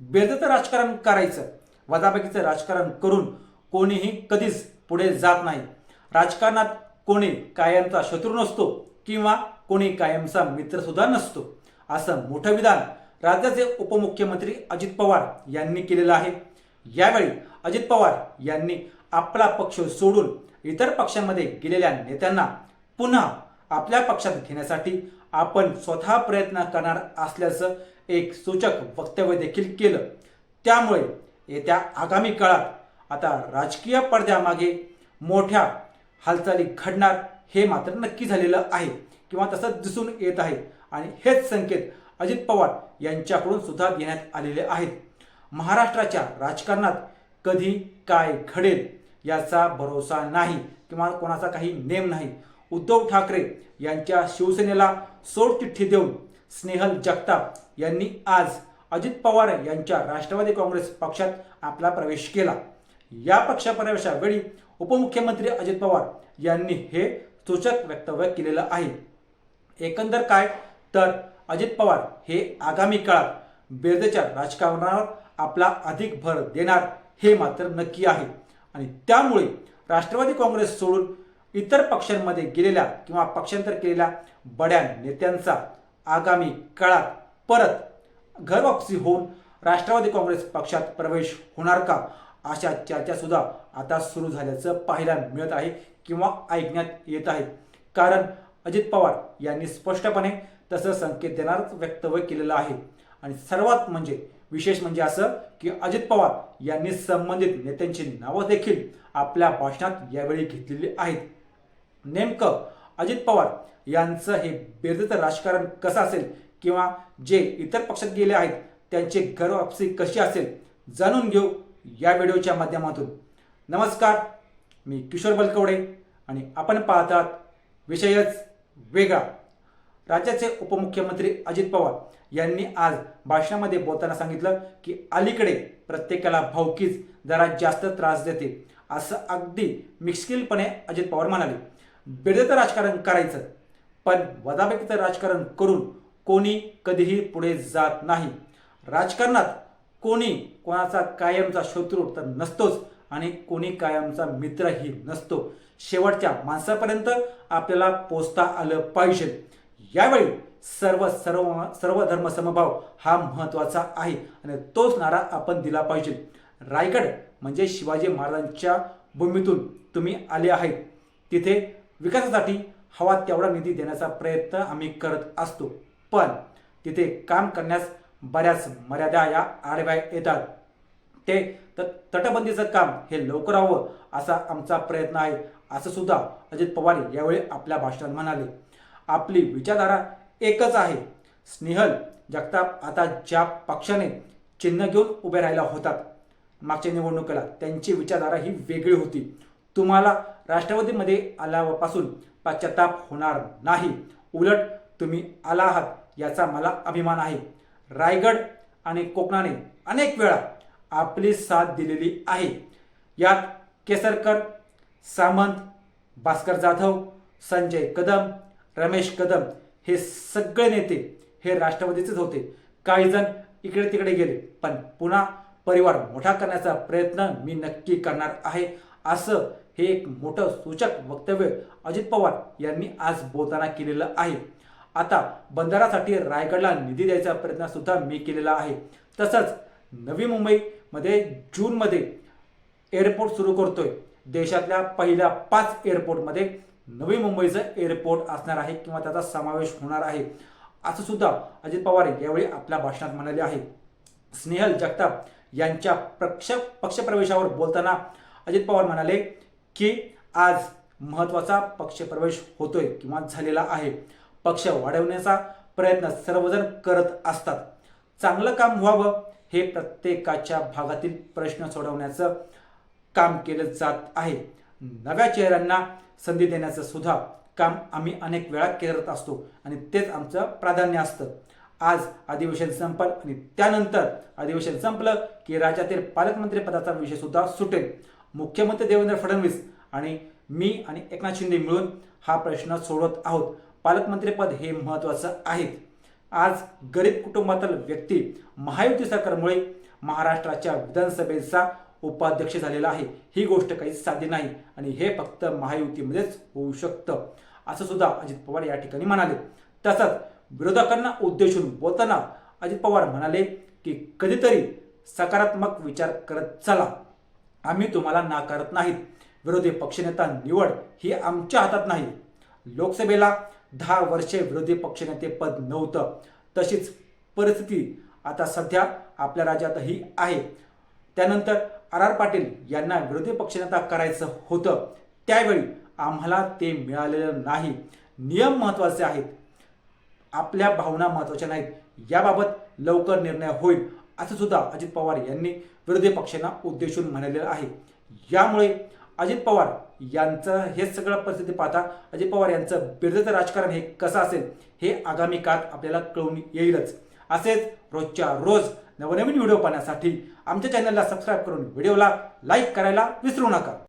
बेदतं राजकारण करायचं वजाबाकीचं राजकारण करून कोणीही कधीच पुढे जात नाही. राजकारणात कोणी कायमचा शत्रू नसतो किंवा कोणी कायमचा मित्रसुद्धा नसतो असं मोठं विधान राज्याचे उपमुख्यमंत्री अजित पवार यांनी केलेलं आहे. यावेळी अजित पवार यांनी आपला पक्ष सोडून इतर पक्षांमध्ये गेलेल्या नेत्यांना पुन्हा आपल्या पक्षात घेण्यासाठी आपण स्वतः प्रयत्न करणार असल्याचं एक सूचक वक्तव्य देखील केलं. त्यामुळे येत्या आगामी काळात आता राजकीय पडद्यामागे मोठ्या हालचाली घडणार हे मात्र नक्की झालेलं आहे किंवा तसंच दिसून येत आहे. आणि हेच संकेत अजित पवार यांच्याकडून सुद्धा देण्यात आलेले आहेत. महाराष्ट्राच्या राजकारणात कधी काय घडेल याचा भरोसा नाही किंवा कोणाचा काही नेम नाही. उद्धव ठाकरे यांच्या शिवसेनेला सोडचिठ्ठी देऊन स्नेहल जगताप यांनी आज अजित पवार यांच्या राष्ट्रवादी काँग्रेस पक्षात आपला प्रवेश केला. या पक्षप्रवेशावेळी उपमुख्यमंत्री अजित पवार यांनी हे सूचक वक्तव्य केलेलं आहे. एकंदर काय? तर अजित पवार हे आगामी काळात बेरजेच्या राजकारणावर आपला अधिक भर देणार हे मात्र नक्की आहे. आणि त्यामुळे राष्ट्रवादी काँग्रेस सोडून इतर पक्षांमध्ये गेलेल्या किंवा पक्षांतर केलेल्या बड्या नेत्यांचा आगामी काळात परत घरवापसी होऊन राष्ट्रवादी काँग्रेस पक्षात प्रवेश होणार का? अशा चर्चासुद्धा आता सुरू झाल्याचं पाहायला मिळत आहे किंवा ऐकण्यात येत आहे. कारण अजित पवार यांनी स्पष्टपणे तसं संकेत देणारच वक्तव्य केलेलं आहे. आणि सर्वात म्हणजे विशेष म्हणजे असं की अजित पवार यांनी संबंधित नेत्यांची नावं देखील आपल्या भाषणात यावेळी घेतलेली आहेत. नेमकं अजित पवार यांचं हे बेरजेचं राजकारण कसं असेल किंवा जे इतर पक्षात गेले आहेत त्यांची घरवापसी कशी असेल जाणून घेऊ या व्हिडिओच्या माध्यमातून. नमस्कार मी किशोर बलकवडे आणि आपण पाहतात विषयच वेगळा. राज्याचे उपमुख्यमंत्री अजित पवार यांनी आज भाषणामध्ये बोलताना सांगितलं की अलीकडे प्रत्येकाला भावकीच जरा जास्त त्रास देते असं अगदी मिश्किलपणे अजित पवार म्हणाले. बेडेचं राजकारण करायचं पण वदाबेकीचं राजकारण करून कोणी कधीही पुढे जात नाही. राजकारणात कोणी कोणाचा कायमचा शत्रू तर नसतोच आणि कोणी कायमचा मित्रही नसतो. शेवटच्या माणसापर्यंत आपल्याला पोचता आलं पाहिजे. यावेळी सर्व सर्व सर्व धर्म समभाव हा महत्त्वाचा आहे आणि तोच नारा आपण दिला पाहिजे. रायगड म्हणजे शिवाजी महाराजांच्या भूमीतून तुम्ही आले आहेत. तिथे विकासासाठी हवा तेवढा निधी देण्याचा प्रयत्न आम्ही करत असतो. पण तिथे काम करण्यास बऱ्याच मर्यादा या आडव्या येतात. ते तटबंदीचं काम हे लवकर व्हावं असा आमचा प्रयत्न आहे असं सुद्धा अजित पवार यावेळी आपल्या भाषणात म्हणाले. आपली विचारधारा एकच आहे. स्नेहल जगताप आता ज्या पक्षाने चिन्ह घेऊन उभे राहिला होतात मागच्या निवडणुकीला त्यांची विचारधारा ही वेगळी होती. तुम्हाला राष्ट्रवादीमध्ये आल्यापासून पश्चाताप होणार नाही. उलट तुम्ही आला आहात याचा मला अभिमान आहे. रायगड आणि कोकणाने अनेक वेळा आपली साथ दिलेली आहे. यात केसरकर सामंत भास्कर जाधव संजय कदम रमेश कदम हे सगळे नेते हे राष्ट्रवादीचेच होते. काही जण इकडे तिकडे गेले पण पुन्हा परिवार मोठा करण्याचा प्रयत्न मी नक्की करणार आहे. असं हे एक मोठं सूचक वक्तव्य अजित पवार यांनी आज बोलताना केलेलं आहे. आता बंधारासाठी रायगडला निधी द्यायचा प्रयत्न सुद्धा मी केलेला आहे. तसंच नवी मुंबईमध्ये जूनमध्ये एअरपोर्ट सुरू करतोय. देशातल्या पहिल्या पाच एअरपोर्टमध्ये नवी मुंबईचं एअरपोर्ट असणार आहे किंवा त्याचा समावेश होणार आहे. असं सुद्धा अजित पवार यावेळी आपल्या भाषणात म्हणाले आहे. स्नेहल जगताप यांच्या पक्ष पक्षप्रवेशावर बोलताना अजित पवार म्हणाले की आज महत्त्वाचा पक्षप्रवेश होतोय किंवा झालेला आहे. पक्ष वाढवण्याचा प्रयत्न सर्वजण करत असतात. चांगलं काम व्हावं हे प्रत्येकाच्या भागातील प्रश्न सोडवण्याचं काम केलं जात आहे. नव्या चेहऱ्यांना संधी देण्याचं सुद्धा काम आम्ही अनेक वेळा करत असतो आणि तेच आमचं प्राधान्य असतं. आज अधिवेशन संपल आणि त्यानंतर अधिवेशन संपलं की राज्यातील पालकमंत्री पदाचा विषय सुद्धा सुटेल. मुख्यमंत्री देवेंद्र फडणवीस आणि मी आणि एकनाथ शिंदे मिळून हा प्रश्न सोडवत आहोत. पालकमंत्रीपद हे महत्त्वाचं आहे आज गरीब कुटुंबातील व्यक्ती महायुती सरकारमुळे महाराष्ट्राच्या विधानसभेचा उपाध्यक्ष झालेला आहे. ही गोष्ट काही साधी नाही आणि हे फक्त महायुतीमध्येच होऊ शकतं असं सुद्धा अजित पवार या ठिकाणी म्हणाले. तसंच विरोधकांना उद्देशून बोलताना अजित पवार म्हणाले की कधीतरी सकारात्मक विचार करत चला. आम्ही तुम्हाला नाकारत नाहीत. विरोधी पक्षनेता निवड ही आमच्या हातात नाही. लोकसभेला दहा वर्षे विरोधी पक्षनेते पद नव्हतं. तशीच परिस्थिती आता सध्या आपल्या राज्यातही आहे. त्यानंतर आर आर पाटील यांना विरोधी पक्षनेता करायचं होतं. त्यावेळी आम्हाला ते मिळालेलं नाही. नियम महत्त्वाचे आहेत. आपल्या भावना महत्त्वाच्या नाहीत. याबाबत लवकर निर्णय होईल असं सुद्धा अजित पवार यांनी विरोधी पक्षांना उद्देशून म्हणालेलं आहे. यामुळे अजित पवार यांचं हे सगळं परिस्थिती पाहता अजित पवार यांचं बिरजेचं राजकारण हे कसं असेल हे आगामी काळात आपल्याला कळून येईलच. असेच रोजच्या रोज नवनवीन व्हिडिओ पाहण्यासाठी आमच्या चॅनलला सबस्क्राईब करून व्हिडिओला लाईक करायला विसरू नका.